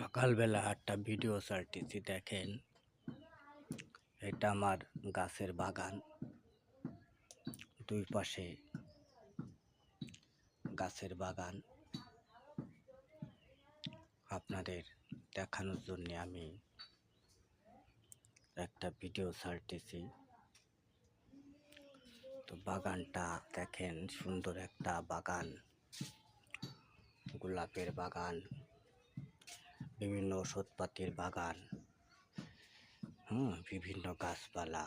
সকালবেলা একটা ভিডিও ছাড়তেছি, দেখেন। এটা আমার গাছের বাগান। দুই পাশে গাছের বাগান। আপনাদের দেখানোর জন্য আমি একটা ভিডিও ছাড়তেছি। তো বাগানটা দেখেন, সুন্দর একটা বাগান। গোলাপের বাগান। বিভিন্ন ওষুধপাতির বাগান হুম বিভিন্ন গাছপালা।